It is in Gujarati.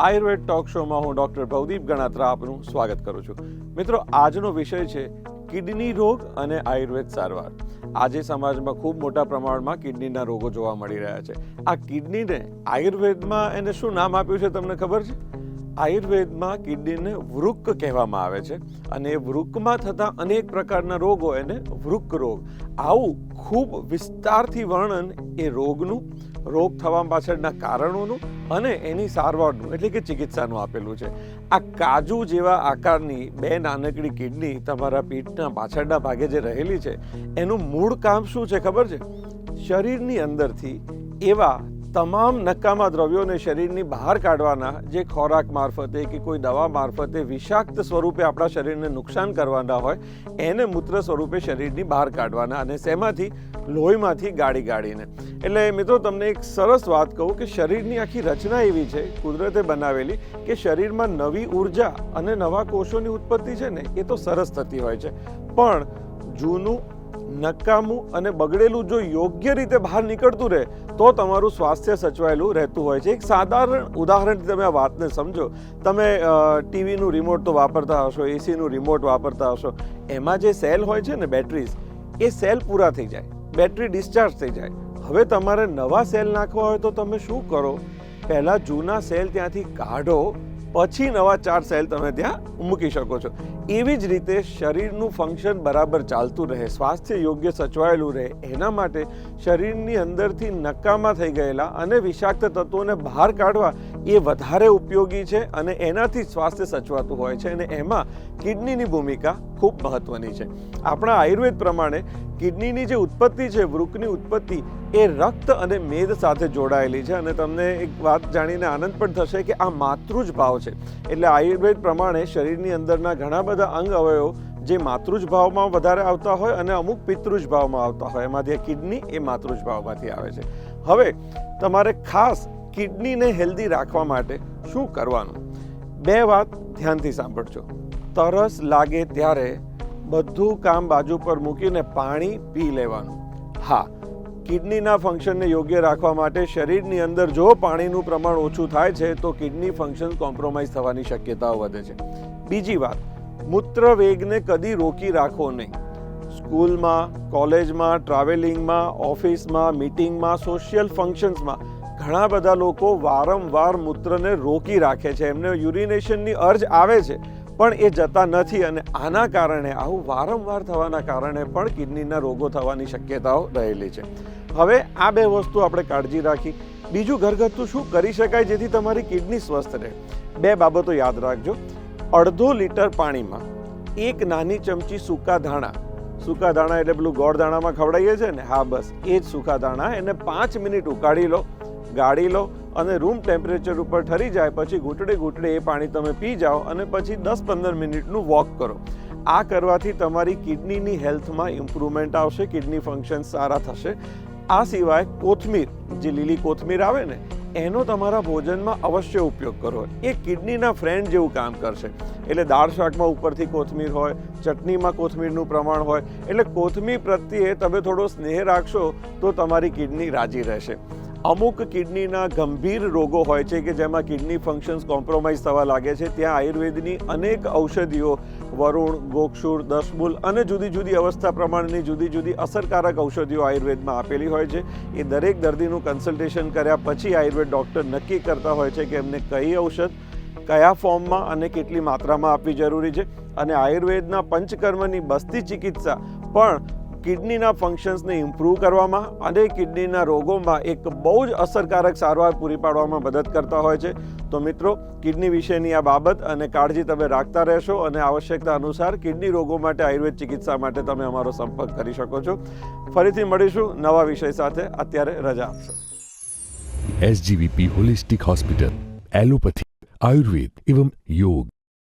આયુર્વેદ ટોક શોમાં હું ડૉક્ટર ભવદીપ ગણાત્રા આપનું સ્વાગત કરું છું. મિત્રો, આજનો વિષય છે કિડની રોગ અને આયુર્વેદ સારવાર. આજે સમાજમાં ખૂબ મોટા પ્રમાણમાં કિડનીના રોગો જોવા મળી રહ્યા છે. આ કિડનીને આયુર્વેદમાં એને શું નામ આપ્યું છે, તમને ખબર છે? આયુર્વેદમાં કિડનીને વૃક્ક કહેવામાં આવે છે અને એ વૃક્કમાં થતા અનેક પ્રકારના રોગો એને વૃક્ક રોગ. આવું ખૂબ વિસ્તારથી વર્ણન એ રોગનું, રોગ થવા પાછળના કારણોનું અને એની સારવારનું એટલે કે ચિકિત્સાનું આપેલું છે. આ કાજુ જેવા આકારની બે નાનકડી કિડની તમારા પીઠના પાછળના ભાગે જે રહેલી છે, એનું મૂળ કામ શું છે ખબર છે? શરીરની અંદરથી એવા તમામ નકામા દ્રવ્યોને શરીરની બહાર કાઢવાના જે ખોરાક મારફતે કે કોઈ દવા મારફતે વિષાક્ત સ્વરૂપે આપણા શરીરને નુકસાન કરવાના હોય, એને મૂત્ર સ્વરૂપે શરીરની બહાર કાઢવાના અને શેમાંથી? લોહીમાંથી ગાળી ગાળીને. એટલે મિત્રો, તમને એક સરસ વાત કહું કે શરીરની આખી રચના એવી છે, કુદરતે બનાવેલી, કે શરીરમાં નવી ઊર્જા અને નવા કોષોની ઉત્પત્તિ છે ને, એ તો સરસ થતી હોય છે. પણ જૂનું નકામું અને બગડેલું જો યોગ્ય રીતે બહાર નીકળતું રહે, તો તમારું સ્વાસ્થ્ય સચવાયેલું રહેતું હોય છે. એક સાધારણ ઉદાહરણથી તમે આ વાતને સમજો. તમે ટીવીનું રિમોટ તો વાપરતા હશો એસીનું રિમોટ વાપરતા હશો. એમાં જે સેલ હોય છે ને બેટરીઝ એ સેલ પૂરા થઈ જાય. બેટરી ડિસ્ચાર્જ થઈ જાય. હવે તમારે નવા સેલ નાખવા હોય તો તમે શું કરો? પહેલાં જૂના સેલ ત્યાંથી કાઢો, પછી નવા ચાર સેલ તમે ત્યાં મૂકી શકો છો. એવી જ રીતે શરીરનું ફંક્શન બરાબર ચાલતું રહે, સ્વાસ્થ્ય યોગ્ય સચવાયેલું રહે, એના માટે શરીરની અંદરથી નકામા થઈ ગયેલા અને વિષાક્ત તત્વોને બહાર કાઢવા એ વધારે ઉપયોગી છે અને એનાથી સ્વાસ્થ્ય સચવાતું હોય છે અને એમાં કિડનીની ભૂમિકા ખૂબ મહત્વની છે. આપણા આયુર્વેદ પ્રમાણે કિડનીની જે ઉત્પત્તિ છે, વૃકની ઉત્પત્તિ, એ રક્ત અને મેદ સાથે જોડાયેલી છે અને તમને એક વાત જાણીને આનંદ પણ થશે કે આ માતૃજ ભાવ છે. એટલે આયુર્વેદ પ્રમાણે શરીરની અંદરના ઘણા બધા અંગ અવયવો જે માતૃજ ભાવમાં વધારે આવતા હોય અને અમુક પિતૃજ ભાવમાં આવતા હોય, એમાંથી કિડની એ માતૃજ ભાવમાંથી આવે છે. હવે, તમારે ખાસ કિડનીને હેલ્ધી રાખવા માટે શું કરવાનું? બે વાત ધ્યાનથી સાંભળજો. તરસ લાગે ત્યારે બધું કામ બાજુ પર મૂકીને પાણી પી લેવાનું. હા, કિડનીના ફંક્શનને યોગ્ય રાખવા માટે શરીરની અંદર જો પાણીનું પ્રમાણ ઓછું થાય છે, તો કિડની ફંક્શન કોમ્પ્રોમાઇઝ થવાની શક્યતાઓ વધે છે. બીજી વાત મૂત્ર વેગને કદી રોકી રાખો નહીં. સ્કૂલમાં, કોલેજમાં, ટ્રાવેલિંગમાં, ઓફિસમાં, મીટિંગમાં સોશિયલ ફંક્શન્સમાં ઘણા બધા લોકો વારંવાર મૂત્રને રોકી રાખે છે. એમને યુરિનેશનની અર્જ આવે છે. પણ એ જતા નથી અને આના કારણે, આવું વારંવાર થવાના કારણે પણ કિડનીના રોગો થવાની શક્યતાઓ રહેલી છે. હવે આ બે વસ્તુ આપણે કાળજી રાખી. બીજું ઘરગથ્થું શું કરી શકાય જેથી તમારી કિડની સ્વસ્થ રહે? બે બાબતો યાદ રાખજો. અડધો લીટર પાણીમાં એક નાની ચમચી સૂકા ધાણા. સૂકા ધાણા એટલે પેલું ગોળ દાણામાં ખવડાવીએ છીએ ને? હા, બસ. એ જ સૂકા ધાણા એને પાંચ મિનિટ ઉકાળી લો, ગાળી લો અને રૂમ ટેમ્પરેચર ઉપર ઠરી જાય પછી ઘૂંટડે ઘૂંટડે એ પાણી તમે પી જાઓ અને પછી દસ પંદર મિનિટનું વોક કરો. આ કરવાથી તમારી કિડનીની હેલ્થમાં ઇમ્પ્રુવમેન્ટ આવશે, કિડની ફંક્શન સારા થશે. આ સિવાય કોથમીર, જે લીલી કોથમીર આવે ને, એનો તમારા ભોજનમાં અવશ્ય ઉપયોગ કરો. એ કિડનીના ફ્રેન્ડ જેવું કામ કરશે. એટલે દાળ શાકમાં ઉપરથી કોથમીર હોય, ચટણીમાં કોથમીરનું પ્રમાણ હોય, એટલે કોથમીર પ્રત્યે તમે થોડો સ્નેહ રાખશો તો તમારી કિડની રાજી રહેશે. અમુક કિડનીના ગંભીર રોગો હોય છે કે જેમાં કિડની ફંક્શન્સ કોમ્પ્રોમાઇઝ થવા લાગે છે. ત્યાં આયુર્વેદની અનેક ઔષધિઓ, વરુણ ગોક્ષુર દસમૂલ અને જુદી જુદી અવસ્થા પ્રમાણેની જુદી જુદી અસરકારક ઔષધિઓ આયુર્વેદમાં આપેલી હોય છે. એ દરેક દર્દીનું કન્સલ્ટેશન કર્યા પછી આયુર્વેદ ડૉક્ટર નક્કી કરતા હોય છે કે એમને કઈ ઔષધ, કયા ફોર્મમાં અને કેટલી માત્રામાં આપવી જરૂરી છે. અને આયુર્વેદના પંચકર્મની બસ્તી ચિકિત્સા પણ કિડનીના ફંક્શન્સને ઇમ્પ્રૂવ કરવામાં અને કિડનીના રોગોમાં એક બહુ જ અસરકારક સારવાર પૂરી પાડવામાં મદદ કરતા હોય છે. તો મિત્રો, કિડની વિશેની આ બાબત અને કાળજી તમે રાખતા રહેશો અને આવશ્યકતા અનુસાર કિડની રોગો માટે આયુર્વેદ ચિકિત્સા માટે તમે અમારો સંપર્ક કરી શકો છો. ફરીથી મળીશું નવા વિષય સાથે. અત્યારે રજા આપશો. SGVP holistic hospital allopathy Ayurveda એવં યોગ